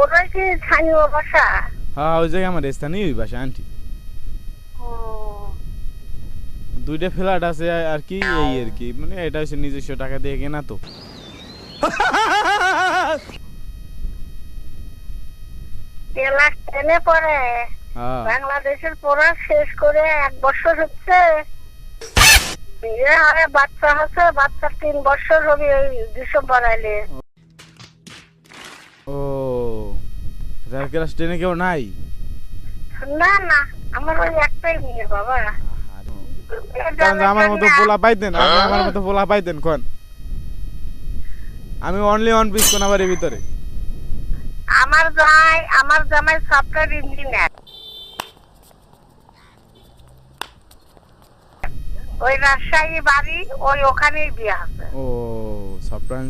ওটাই কি স্থানীয় ভাষা? হ্যাঁ ওই জায়গায় আমার স্থানীয় বাসা আন্টি। দুইটা ফ্ল্যাট আছে আর কি এই আর কি। মানে এটা হচ্ছে নিজস্ব টাকা দিয়ে কেনা তো। ক্লাস টেনে পড়ে। হ্যাঁ। বাংলাদেশের পড়া শেষ করে এক বছর হচ্ছে। বিয়ে হয় বাচ্চা হচ্ছে বাচ্চা তিন বছর হবে এই ডিসেম্বর আইলে। রাত ক্লাস টেনে কেউ নাই? না না আমার ওই একটাই মেয়ে বাবা। আমার মতো পোলা পাইতেন আমার মতো পোলা পাইতেন কোন? আমি অনলি ওয়ান পিস কোন বাড়ির ভিতরে। আমার জামাই আমার জামাই সফটওয়্যার ইঞ্জিনিয়ার ওই রাজশাহী বাড়ি ওই ওখানেই বিয়ে আছে ও সফটওয়্যার